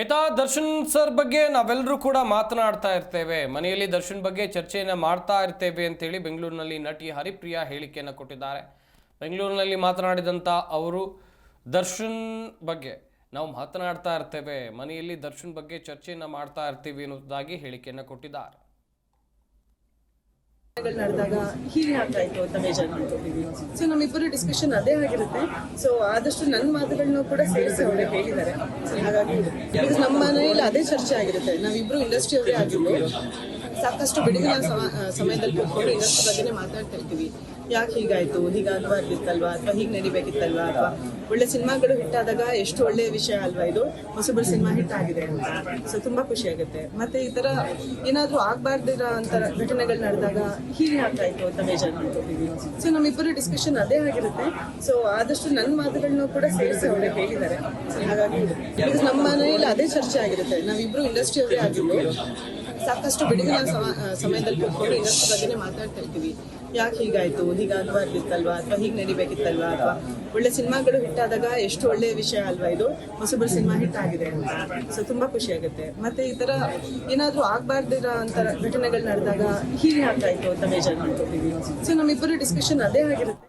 ಈತ ದರ್ಶನ್ ಸರ್ ಬಗ್ಗೆ ನಾವೆಲ್ಲರೂ ಕೂಡ ಮಾತನಾಡ್ತಾ ಇರ್ತೇವೆ. ಮನೆಯಲ್ಲಿ ದರ್ಶನ್ ಬಗ್ಗೆ ಚರ್ಚೆಯನ್ನು ಮಾಡ್ತಾ ಇರ್ತೇವೆ ಅಂತೇಳಿ ಬೆಂಗಳೂರಿನಲ್ಲಿ ನಟಿ ಹರಿಪ್ರಿಯಾ ಹೇಳಿಕೆಯನ್ನು ಕೊಟ್ಟಿದ್ದಾರೆ. ಬೆಂಗಳೂರಿನಲ್ಲಿ ಮಾತನಾಡಿದಂಥ ಅವರು, ದರ್ಶನ್ ಬಗ್ಗೆ ನಾವು ಮಾತನಾಡ್ತಾ ಇರ್ತೇವೆ. ಮನೆಯಲ್ಲಿ ದರ್ಶನ್ ಬಗ್ಗೆ ಚರ್ಚೆಯನ್ನು ಮಾಡ್ತಾ ಇರ್ತೀವಿ ಅನ್ನೋದಾಗಿ ಹೇಳಿಕೆಯನ್ನು ಕೊಟ್ಟಿದ್ದಾರೆ. ಹೀಗೆ ಸೊ ನಮ್ಮಿಬ್ಬರು ಡಿಸ್ಕಷನ್ ಅದೇ ಆಗಿರುತ್ತೆ. ಸೊ ಆದಷ್ಟು ನನ್ನ ಮಾತುಗಳನ್ನೂ ಕೂಡ ಸೇರಿಸಿ ಅವ್ರಿಗೆ ಹೇಳಿದ್ದಾರೆ. ಹಾಗಾಗಿ ನಮ್ಮ ಮನೆಯಲ್ಲಿ ಅದೇ ಚರ್ಚೆ ಆಗಿರುತ್ತೆ. ನಾವಿಬ್ರು ಇಂಡಸ್ಟ್ರಿ ಅವರೇ ಆಗಿದ್ದು. ಸಾಕಷ್ಟು ಬಿಡುಗಿನ ಸಮ- ಸಮಯದಲ್ಲಿ ಕೂತ್ಕೊಂಡು ಇನ್ನಷ್ಟು ಬಗ್ಗೆನೇ ಮಾತಾಡ್ತಾ ಇರ್ತೀವಿ. ಯಾಕೆ ಹೀಗಾಯ್ತು? ಹೀಗಾಗಬಾರ್ದಿತ್ತಲ್ವಾ? ಅಥವಾ ಹೀಗೆ ನಡಿಬೇಕಿತ್ತಲ್ವಾ? ಅಥವಾ ಒಳ್ಳೆ ಸಿನಿಮಾಗಳು ಹಿಟ್ ಆದಾಗ ಎಷ್ಟು ಒಳ್ಳೆ ವಿಷಯ ಅಲ್ವಾ ಇದು? ಹೊಸಬರ ಸಿನಿಮಾ ಹಿಟ್ ಆಗಿದೆ ಅಂತ. ಸೊ ತುಂಬಾ ಖುಷಿ ಆಗುತ್ತೆ. ಮತ್ತೆ ಈ ತರ ಏನಾದ್ರೂ ಆಗ್ಬಾರ್ದಿರೋ ಅಂತ ಘಟನೆಗಳು ನಡೆದಾಗ ಹೀಗೆ ಆಗ್ತಾ ಇತ್ತು ಅಂತ ಬೇಜಾರು ಮಾಡ್ಕೊತೀವಿ. ಸೊ ನಮ್ಮಿಬ್ಬರು ಡಿಸ್ಕಷನ್ ಅದೇ ಆಗಿರುತ್ತೆ. ಸೊ ಆದಷ್ಟು ನನ್ನ ಮಾತುಗಳನ್ನು ಕೂಡ ಸೇರಿಸಿ ಅವ್ರಿಗೆ ಹೇಳಿದ್ದಾರೆ. ಹಾಗಾಗಿ ನಮ್ಮ ಮನೆಯಲ್ಲಿ ಅದೇ ಚರ್ಚೆ ಆಗಿರುತ್ತೆ. ನಾವಿಬ್ರು ಇಂಡಸ್ಟ್ರಿ ಅವರೇ ಆಗಿದ್ದು. ಸಾಕಷ್ಟು ಬಿಡುವಿನ ಸಮಯದಲ್ಲಿ ಕೂತ್ಕೊಂಡು ಇನ್ನಷ್ಟು ಬಗ್ಗೆನೇ ಮಾತಾಡ್ತಾ ಇರ್ತೀವಿ ಯಾಕೆ ಹೀಗಾಯ್ತು? ಹೀಗಾಗಬಾರ್ದಿತ್ತಲ್ವಾ ಅಥವಾ ಹೀಗೆ ನಡಿಬೇಕಿತ್ತಲ್ವಾ? ಅಥವಾ ಒಳ್ಳೆ ಸಿನಿಮಾಗಳು ಹಿಟ್ ಆದಾಗ ಎಷ್ಟು ಒಳ್ಳೆ ವಿಷಯ ಅಲ್ವಾ ಇದು? ಹೊಸಬರ ಸಿನಿಮಾ ಹಿಟ್ ಆಗಿದೆ ಅಂತ. ಸೊ ತುಂಬಾ ಖುಷಿ ಆಗುತ್ತೆ. ಮತ್ತೆ ಈ ತರ ಏನಾದ್ರೂ ಆಗ್ಬಾರ್ದಿರೋ ಅಂತ ಘಟನೆಗಳು ನಡೆದಾಗ ಹೀಗೆ ಆಗ್ತಾ ಇತ್ತು ಅಂತ ಬೇಜಾರು ಮಾಡ್ಕೊತೀವಿ. ಸೊ ನಮ್ಮಿಬ್ಬರು ಡಿಸ್ಕಷನ್ ಅದೇ ಆಗಿರುತ್ತೆ.